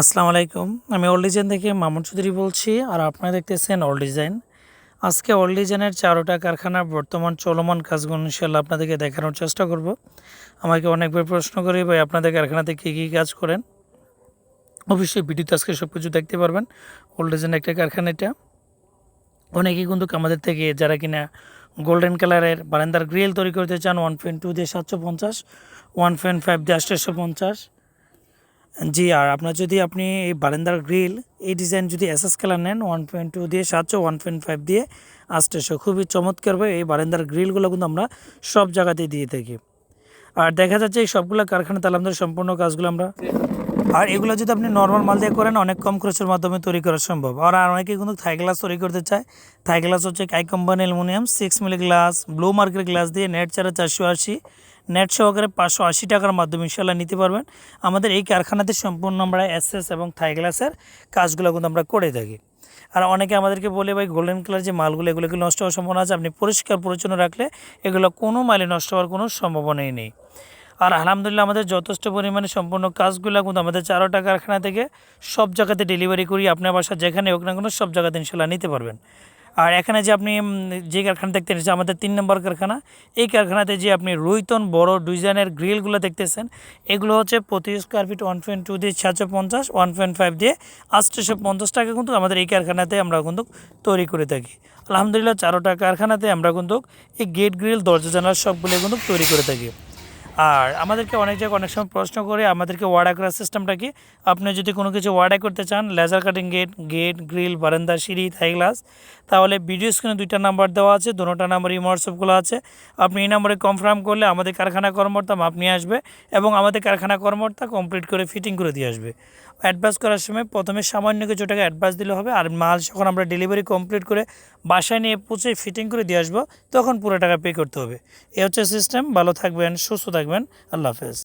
আসসালামু আলাইকুম। আমি অল ডিজাইন থেকে মামুন চৌধুরী বলছি, আর আপনারা দেখতেছেন অল ডিজাইন আজকে অল ডিজাইনের চারোটা কারখানার বর্তমান চলমান কাজগুলো ইনশাল্লাহ আপনাদেরকে দেখানোর চেষ্টা করব। আমাকে অনেকবার প্রশ্ন করি, ভাই, আপনাদের কারখানাতে কী কী কাজ করেন? অবশ্যই ভিডিওতে আজকে সব কিছু দেখতে পারবেন। অল ডিজাইন একটা কারখানা এটা। অনেকেই কিন্তু আমাদের থেকে যারা কিনা গোল্ডেন কালারের বারান্দার গ্রিল তৈরি করতে চান ওয়ান পয়েন্ট টু দিয়ে সাতশো পঞ্চাশ ওয়ান পয়েন্ট ফাইভ দিয়ে আটশোশো পঞ্চাশ জি, আর আপনার যদি আপনি এই বারান্দার গ্রিল, এই ডিজাইন যদি এসএস কালার নেন ওয়ান পয়েন্ট টু দিয়ে সাতশো ওয়ান পয়েন্ট ফাইভ দিয়ে আসতে আটশোশো খুবই চমৎকার হয় এই বারান্দার গ্রিলগুলো কিন্তু আমরা সব জায়গাতেই দিয়ে থাকি। আর দেখা যাচ্ছে এই সবগুলো কারখানাতে আমাদের সম্পূর্ণ কাজগুলো আমরা আর এগুলো যদি আপনি নর্মাল মাল দিয়ে করেন, অনেক কম খরচের মাধ্যমে তৈরি করা সম্ভব। আর অনেকে কিন্তু থাই গ্লাস তৈরি করতে চায়। থাই গ্লাস হচ্ছে কাই company aluminium six milli glass blue মার্কের গ্লাস দিয়ে নেট চারা চারশো আশি। নেট সহকারে পাঁচশো আশি টাকার মাধ্যমে ইনশাল্লাহ নিতে পারবেন। আমাদের এই কারখানাতে সম্পূর্ণ আমরা এসএস এবং থাই গ্লাসের কাজগুলো কিন্তু আমরা করে থাকি। আর অনেকে আমাদেরকে বলে, ভাই গোল্ডেন কালার যে মালগুলো, এগুলো কি নষ্ট হওয়ার সম্ভাবনা আছে? আপনি পরিষ্কার পরিচ্ছন্ন রাখলে এগুলো কোনো মালে নষ্ট হওয়ার কোনো সম্ভাবনাই নেই। আর আলহামদুলিল্লাহ আমাদের যথেষ্ট পরিমাণে সম্পূর্ণ কাজগুলো কিন্তু আমাদের চারোটা কারখানা থেকে সব জায়গাতে ডেলিভারি করি। আপনার বাসা যেখানে হোক না কোনো সব জায়গাতে ইনশাল্লাহ নিতে পারবেন। আর এখানে যে আপনি যে কারখানা দেখতে এসেছেন, আমাদের তিন নম্বর কারখানা, এই কারখানাতে যে আপনি রুইতন বড় ডিজাইনের গ্রিলগুলো দেখতেছেন, এগুলো হচ্ছে প্রতি square feet one point two দিয়ে সাতশো পঞ্চাশ ওয়ান পয়েন্ট ফাইভ দিয়ে আটশোশো পঞ্চাশ টাকা কিন্তু আমাদের এই কারখানাতে আমরা কিন্তু তৈরি করে থাকি। আলহামদুলিল্লাহ চারোটা কারখানাতে আমরা কিন্তু এই গেট গ্রিল দরজা জানার সবগুলো কিন্তু তৈরি করে থাকি। আর আমাদেরকে অনেক জায়গায় অনেক সময় প্রশ্ন করে আমাদেরকে ওয়ার্ডা করার সিস্টেমটা কি? আপনি যদি কোনো কিছু ওয়ার্ডা করতে চান laser cutting gate gate grill বারান্দা, সিঁড়ি থাই গ্লাস তাহলে ভিডিও স্ক্রিনে দুইটা নাম্বার দেওয়া আছে দুটোটা নাম্বার এই হোয়াটসঅ্যাপগুলো আছে। আপনি এই নাম্বারে কনফার্ম করলে আমাদের কারখানা কর্মকর্তা মাপ নিয়ে আসবে এবং আমাদের কারখানা কর্মকর্তা কমপ্লিট করে ফিটিং করে দিয়ে আসবে। অ্যাডভান্স করার সময় প্রথমে সামান্য কিছু টাকা অ্যাডভান্স দিলে হবে আর মাল যখন আমরা ডেলিভারি কমপ্লিট করে বাসায় নিয়ে পৌঁছে ফিটিং করে দিয়ে আসব, তখন পুরো টাকা পে করতে হবে। এ হচ্ছে সিস্টেম ভালো থাকবেন, সুস্থ থাকবেন। আল্লাহ হাফেজ।